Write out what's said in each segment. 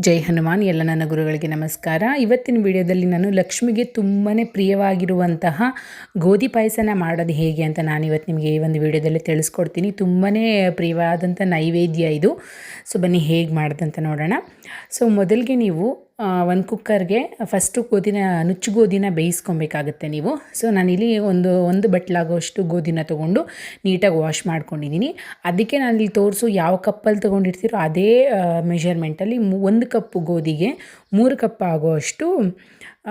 ಜೈ ಹನುಮಾನ್, ಎಲ್ಲ ನನ್ನ ಗುರುಗಳಿಗೆ ನಮಸ್ಕಾರ. ಇವತ್ತಿನ ವಿಡಿಯೋದಲ್ಲಿ ನಾನು ಲಕ್ಷ್ಮಿಗೆ ತುಂಬಾ ಪ್ರಿಯವಾಗಿರುವಂತಹ ಗೋಧಿ ಪಾಯಸನ ಮಾಡೋದು ಹೇಗೆ ಅಂತ ನಾನು ಇವತ್ತು ನಿಮಗೆ ಈ ಒಂದು ವಿಡಿಯೋದಲ್ಲಿ ತಿಳಿಸ್ಕೊಡ್ತೀನಿ. ತುಂಬಾ ಪ್ರಿಯವಾದಂಥ ನೈವೇದ್ಯ ಇದು. ಸೊ ಬನ್ನಿ ಹೇಗೆ ಮಾಡ್ದಂತ ನೋಡೋಣ. ಸೊ ಮೊದಲಿಗೆ ನೀವು ಒಂದು ಕುಕ್ಕರ್ಗೆ ಫಸ್ಟು ಗೋಧಿನ ನುಚ್ಚು ಗೋಧಿನ ಬೇಯಿಸ್ಕೊಬೇಕಾಗುತ್ತೆ ನೀವು. ಸೊ ನಾನಿಲ್ಲಿ ಒಂದು ಒಂದು ಬಟ್ಲಾಗೋಷ್ಟು ಗೋಧಿನ ತೊಗೊಂಡು ನೀಟಾಗಿ ವಾಶ್ ಮಾಡ್ಕೊಂಡಿದ್ದೀನಿ ಅದಕ್ಕೆ ನಾನು ಇಲ್ಲಿ ತೋರಿಸು ಯಾವ ಕಪ್ಪಲ್ಲಿ ತೊಗೊಂಡಿರ್ತೀರೋ ಅದೇ ಮೆಷರ್ಮೆಂಟಲ್ಲಿ ಒಂದು ಕಪ್ಪು ಗೋಧಿಗೆ ಮೂರು ಕಪ್ ಆಗೋಷ್ಟು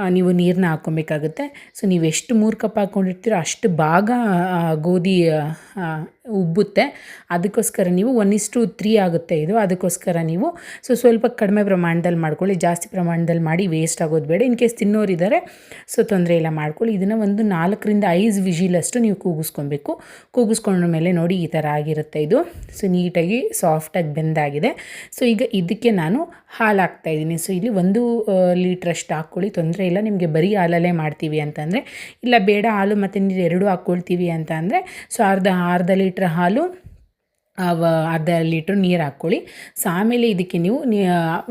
ನೀವು ನೀರನ್ನ ಹಾಕ್ಕೊಬೇಕಾಗುತ್ತೆ. ಸೊ ನೀವು ಎಷ್ಟು ಮೂರು ಕಪ್ ಹಾಕ್ಕೊಂಡಿರ್ತೀರೋ ಅಷ್ಟು ಭಾಗ ಗೋಧಿ ಉಬ್ಬುತ್ತೆ. ಅದಕ್ಕೋಸ್ಕರ ನೀವು ಒನ್ ಇಸ್ಟು ತ್ರೀ ಆಗುತ್ತೆ ಇದು. ಅದಕ್ಕೋಸ್ಕರ ನೀವು, ಸೊ, ಸ್ವಲ್ಪ ಕಡಿಮೆ ಪ್ರಮಾಣದಲ್ಲಿ ಮಾಡ್ಕೊಳ್ಳಿ. ಜಾಸ್ತಿ ಪ್ರಮಾಣದಲ್ಲಿ ಮಾಡಿ ವೇಸ್ಟ್ ಆಗೋದು ಬೇಡ. ಇನ್ ಕೇಸ್ ತಿನ್ನೋರಿದ್ದಾರೆ ಸೊ, ತೊಂದರೆ ಇಲ್ಲ, ಮಾಡ್ಕೊಳ್ಳಿ. ಇದನ್ನು ಒಂದು ನಾಲ್ಕರಿಂದ ಐದು ವಿಜಿಲಷ್ಟು ನೀವು ಕೂಗಿಸ್ಕೊಬೇಕು. ಕೂಗಿಸ್ಕೊಂಡ ಮೇಲೆ ನೋಡಿ ಈ ಥರ ಆಗಿರುತ್ತೆ ಇದು. ಸೊ, ನೀಟಾಗಿ ಸಾಫ್ಟಾಗಿ ಬೆಂದಾಗಿದೆ. ಸೊ, ಈಗ ಇದಕ್ಕೆ ನಾನು ಹಾಲು ಇದ್ದೀನಿ. ಸೊ ಇಲ್ಲಿ ಒಂದು ಲೀಟ್ರಷ್ಟು ಹಾಕ್ಕೊಳ್ಳಿ. ತೊಂದರೆ ಇಲ್ಲ. ನಿಮಗೆ ಬರೀ ಹಾಲಲ್ಲೇ ಮಾಡ್ತೀವಿ ಅಂತಂದರೆ, ಇಲ್ಲ ಬೇಡ ಹಾಲು ಮತ್ತು ನೀರು ಎರಡೂ ಹಾಕ್ಕೊಳ್ತೀವಿ ಅಂತ ಅಂದರೆ ಸೊ, ಅರ್ಧ ಅರ್ಧ ಲೀಟ್ರ್ ಹಾಲು ಅರ್ಧ ಲೀಟ್ರ್ ನೀರು ಹಾಕ್ಕೊಳ್ಳಿ. ಸೊ ಆಮೇಲೆ ಇದಕ್ಕೆ ನೀವು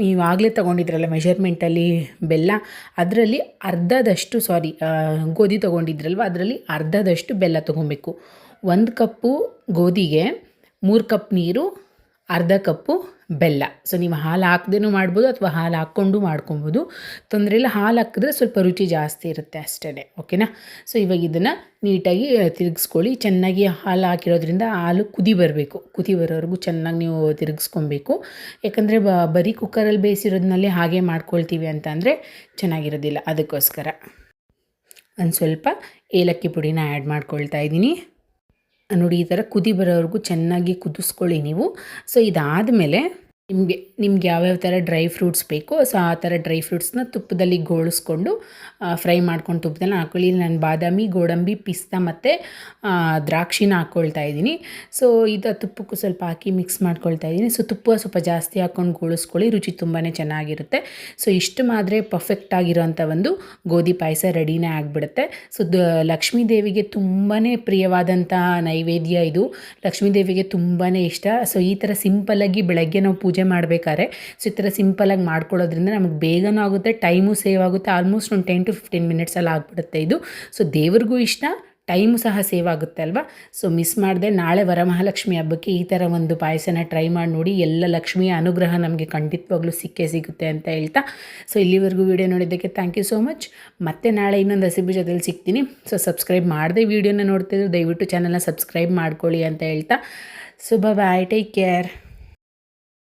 ನೀವು ಆಗಲೇ ತೊಗೊಂಡಿದ್ರಲ್ಲ ಮೆಷರ್ಮೆಂಟಲ್ಲಿ ಬೆಲ್ಲ, ಅದರಲ್ಲಿ ಅರ್ಧದಷ್ಟು ಸಾರಿ ಗೋಧಿ ತೊಗೊಂಡಿದ್ರಲ್ವ, ಅದರಲ್ಲಿ ಅರ್ಧದಷ್ಟು ಬೆಲ್ಲ ತೊಗೊಬೇಕು. ಒಂದು ಕಪ್ಪು ಗೋಧಿಗೆ ಮೂರು ಕಪ್ ನೀರು, ಅರ್ಧ ಕಪ್ಪು ಬೆಲ್ಲ. ಸೊ ನೀವು ಹಾಲು ಹಾಕ್ದೇನೂ ಮಾಡ್ಬೋದು ಅಥವಾ ಹಾಲು ಹಾಕ್ಕೊಂಡು ಮಾಡ್ಕೊಬೋದು. ತೊಂದರೆ ಇಲ್ಲ, ಹಾಲು ಹಾಕಿದ್ರೆ ಸ್ವಲ್ಪ ರುಚಿ ಜಾಸ್ತಿ ಇರುತ್ತೆ ಅಷ್ಟೇ ಓಕೆನಾ? ಸೊ ಇವಾಗ ಇದನ್ನು ನೀಟಾಗಿ ತಿರುಗಿಸ್ಕೊಳ್ಳಿ. ಚೆನ್ನಾಗಿ ಹಾಲು ಹಾಕಿರೋದ್ರಿಂದ ಹಾಲು ಕುದಿ ಬರಬೇಕು. ಕುದಿ ಬರೋವರೆಗೂ ಚೆನ್ನಾಗಿ ನೀವು ತಿರುಗಿಸ್ಕೊಬೇಕು. ಯಾಕಂದರೆ ಬರೀ ಕುಕ್ಕರಲ್ಲಿ ಬೇಯಿಸಿರೋದ್ನಲ್ಲಿ ಹಾಗೆ ಮಾಡ್ಕೊಳ್ತೀವಿ ಅಂತ ಅಂದರೆ ಚೆನ್ನಾಗಿರೋದಿಲ್ಲ. ಅದಕ್ಕೋಸ್ಕರ. ಒಂದು ಸ್ವಲ್ಪ ಏಲಕ್ಕಿ ಪುಡಿನ ಆ್ಯಡ್ ಮಾಡ್ಕೊಳ್ತಾ ಇದ್ದೀನಿ. ನೋಡಿ, ಈ ಥರ ಕುದಿ ಬರೋವರೆಗೂ ಚೆನ್ನಾಗಿ ಕುದಿಸ್ಕೊಳ್ಳಿ ನೀವು. ಸೊ ಇದಾದಮೇಲೆ ನಿಮಗೆ, ನಿಮ್ಗೆ ಯಾವ್ಯಾವ ಥರ ಡ್ರೈ ಫ್ರೂಟ್ಸ್ ಬೇಕೋ, ಸೊ ಆ ಥರ ಡ್ರೈ ಫ್ರೂಟ್ಸ್ನ ತುಪ್ಪದಲ್ಲಿ ಗೋಳಿಸ್ಕೊಂಡು ಫ್ರೈ ಮಾಡ್ಕೊಂಡು ತುಪ್ಪದಲ್ಲಿ ಹಾಕೊಳ್ಳಿ. ನಾನು ಬಾದಾಮಿ, ಗೋಡಂಬಿ, ಪಿಸ್ತಾ ಮತ್ತು ದ್ರಾಕ್ಷಿನ ಹಾಕ್ಕೊಳ್ತಾ ಇದ್ದೀನಿ. ಸೊ ಇದು ತುಪ್ಪಕ್ಕೂ ಸ್ವಲ್ಪ ಹಾಕಿ ಮಿಕ್ಸ್ ಮಾಡ್ಕೊಳ್ತಾ ಇದ್ದೀನಿ. ಸೊ ತುಪ್ಪ ಸ್ವಲ್ಪ ಜಾಸ್ತಿ ಹಾಕ್ಕೊಂಡು ಗೋಳಿಸ್ಕೊಳ್ಳಿ, ರುಚಿ ತುಂಬಾ ಚೆನ್ನಾಗಿರುತ್ತೆ. ಸೊ ಇಷ್ಟು ಮಾದ್ರೆ ಪರ್ಫೆಕ್ಟ್ ಆಗಿರೋಂಥ ಒಂದು ಗೋಧಿ ಪಾಯಸ ರೆಡಿನೇ ಆಗಿಬಿಡುತ್ತೆ. ಸೊ ಲಕ್ಷ್ಮೀ ದೇವಿಗೆ ತುಂಬಾ ಪ್ರಿಯವಾದಂಥ ನೈವೇದ್ಯ ಇದು. ಲಕ್ಷ್ಮೀ ದೇವಿಗೆ ತುಂಬಾ ಇಷ್ಟ. ಸೊ ಈ ಥರ ಸಿಂಪಲ್ಲಾಗಿ ಬೆಳಗ್ಗೆ ನಾವು ಪೂಜೆ ಮಾಡಬೇಕಾದ್ರೆ ಸೊ ಈ ಥರ ಸಿಂಪಲಾಗಿ ಮಾಡ್ಕೊಳ್ಳೋದ್ರಿಂದ ನಮಗೆ ಬೇಗನೂ ಆಗುತ್ತೆ ಟೈಮು ಸೇವ್ ಆಗುತ್ತೆ. ಆಲ್ಮೋಸ್ಟ್ ಒಂದು ಟೆನ್ ಟು ಫಿಫ್ಟೀನ್ ಮಿನಿಟ್ಸಲ್ಲಿ ಆಗಿಬಿಡುತ್ತೆ ಇದು. ಸೊ ದೇವ್ರಿಗೂ ಇಷ್ಟ ಟೈಮು ಸಹ ಸೇವ್ ಆಗುತ್ತೆ ಅಲ್ವಾ? ಸೊ ಮಿಸ್ ಮಾಡಿದೆ, ನಾಳೆ ವರಮಹಾಲಕ್ಷ್ಮಿ ಹಬ್ಬಕ್ಕೆ ಈ ಥರ ಒಂದು ಪಾಯಸನ ಟ್ರೈ ಮಾಡಿ ನೋಡಿ, ಎಲ್ಲ ಲಕ್ಷ್ಮಿಯ ಅನುಗ್ರಹ ನಮಗೆ ಖಂಡಿತವಾಗ್ಲೂ ಸಿಕ್ಕೇ ಸಿಗುತ್ತೆ ಅಂತ ಹೇಳ್ತಾ. ಸೊ ಇಲ್ಲಿವರೆಗೂ ವೀಡಿಯೋ ನೋಡಿದ್ದಕ್ಕೆ ಥ್ಯಾಂಕ್ ಯು ಸೋ ಮಚ್ ಮತ್ತೆ ನಾಳೆ ಇನ್ನೊಂದು ಹಸಿಬು ಜೊತೆಲಿ ಸಿಗ್ತೀನಿ. ಸೊ ಸಬ್ಸ್ಕ್ರೈಬ್ ಮಾಡದೆ ವೀಡಿಯೋನ ನೋಡ್ತಿದ್ರು ದಯವಿಟ್ಟು ಚಾನಲ್ನ ಸಬ್ಸ್ಕ್ರೈಬ್ ಮಾಡ್ಕೊಳ್ಳಿ ಅಂತ ಹೇಳ್ತಾ. So bye take care